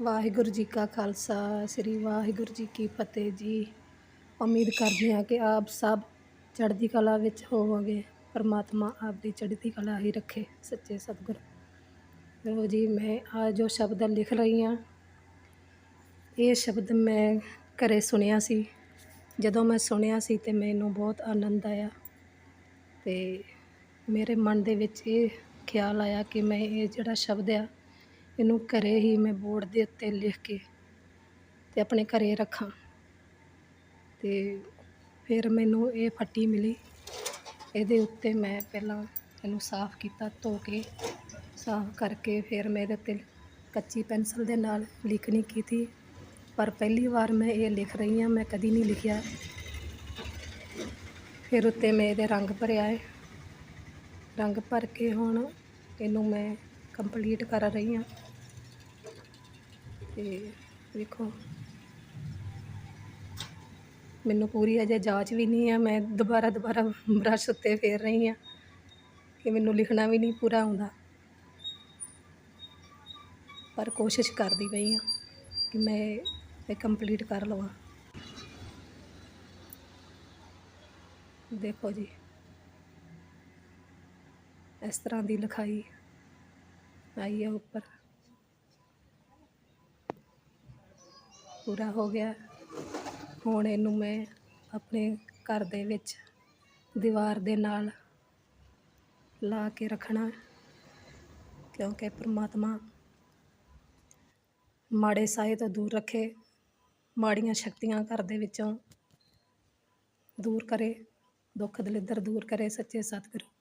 ਵਾਹਿਗੁਰੂ ਜੀ ਕਾ ਖਾਲਸਾ, ਸ੍ਰੀ ਵਾਹਿਗੁਰੂ ਜੀ ਕੀ ਫਤਿਹ ਜੀ। ਉਮੀਦ ਕਰਦੇ ਹਾਂ ਕਿ ਆਪ ਸਭ ਚੜ੍ਹਦੀ ਕਲਾ ਵਿੱਚ ਹੋਵੋਗੇ, ਪਰਮਾਤਮਾ ਆਪ ਦੀ ਚੜ੍ਹਦੀ ਕਲਾ ਹੀ ਰੱਖੇ ਸੱਚੇ ਸਤਿਗੁਰ। ਲੋ ਜੀ, ਮੈਂ ਆ ਜੋ ਸ਼ਬਦ ਲਿਖ ਰਹੀ ਹਾਂ, ਇਹ ਸ਼ਬਦ ਮੈਂ ਘਰੇ ਸੁਣਿਆ ਸੀ। ਜਦੋਂ ਮੈਂ ਸੁਣਿਆ ਸੀ ਤੇ ਮੈਨੂੰ ਬਹੁਤ ਆਨੰਦ ਆਇਆ ਤੇ ਮੇਰੇ ਮਨ ਦੇ ਵਿੱਚ ਇਹ ਖਿਆਲ ਆਇਆ ਕਿ ਮੈਂ ਇਹ ਜਿਹੜਾ ਸ਼ਬਦ ਆ ਇਹਨੂੰ ਘਰੇ ਹੀ ਮੈਂ ਬੋਰਡ ਦੇ ਉੱਤੇ ਲਿਖ ਕੇ ਤੇ ਆਪਣੇ ਘਰੇ ਰੱਖਾਂ। ਤੇ ਫਿਰ ਮੈਨੂੰ ਇਹ ਫੱਟੀ ਮਿਲੀ। ਇਹਦੇ ਉੱਤੇ ਮੈਂ ਪਹਿਲਾਂ ਇਹਨੂੰ ਸਾਫ਼ ਕੀਤਾ, ਧੋ ਕੇ ਸਾਫ਼ ਕਰਕੇ ਫਿਰ ਮੈਂ ਇਹਦੇ ਉੱਤੇ ਕੱਚੀ ਪੈਨਸਲ ਦੇ ਨਾਲ ਲਿਖਣੀ ਕੀਤੀ। ਪਰ ਪਹਿਲੀ ਵਾਰ ਮੈਂ ਇਹ ਲਿਖ ਰਹੀ ਹਾਂ, ਮੈਂ ਕਦੀ ਨਹੀਂ ਲਿਖਿਆ। ਫਿਰ ਉੱਤੇ ਮੈਂ ਇਹਦੇ ਰੰਗ ਭਰਿਆ ਹੈ। ਰੰਗ ਭਰ ਕੇ ਹੁਣ ਇਹਨੂੰ ਮੈਂ ਕੰਪਲੀਟ ਕਰ ਰਹੀ ਹਾਂ। ਤੇ ਵੇਖੋ। ਮੈਨੂੰ ਪੂਰੀ ਅਜੇ ਜਾਂਚ ਵੀ ਨਹੀਂ ਆ, ਮੈਂ ਦੁਬਾਰਾ ਦੁਬਾਰਾ ਬ੍ਰਸ਼ ਉੱਤੇ ਫੇਰ ਰਹੀ ਹਾਂ ਕਿ ਮੈਨੂੰ ਲਿਖਣਾ ਵੀ ਨਹੀਂ ਪੂਰਾ ਆਉਂਦਾ। ਪਰ ਕੋਸ਼ਿਸ਼ ਕਰਦੀ ਪਈ ਹਾਂ ਕਿ ਮੈਂ ਇਹ ਕੰਪਲੀਟ ਕਰ ਲਵਾਂ। ਦੇਖੋ ਜੀ। ਇਸ ਤਰ੍ਹਾਂ ਦੀ ਲਿਖਾਈ ਆਈ ਹੈ ਉੱਪਰ। ਪੂਰਾ ਹੋ ਗਿਆ। ਹੁਣ ਇਹਨੂੰ ਮੈਂ ਆਪਣੇ ਘਰ ਦੇ ਵਿੱਚ ਦੀਵਾਰ ਦੇ ਨਾਲ ਲਾ ਕੇ ਰੱਖਣਾ ਕਿਉਂਕਿ ਪ੍ਰਮਾਤਮਾ ਮਾੜੇ ਸਾਏ ਤੋਂ ਦੂਰ ਰੱਖੇ, ਮਾੜੀਆਂ ਸ਼ਕਤੀਆਂ ਘਰ ਦੇ ਵਿੱਚੋਂ ਦੂਰ ਕਰੇ ਦੁੱਖ ਦਲਿੱਦਰ ਦੂਰ ਕਰੇ ਸੱਚੇ ਸਤਿਗੁਰੂ।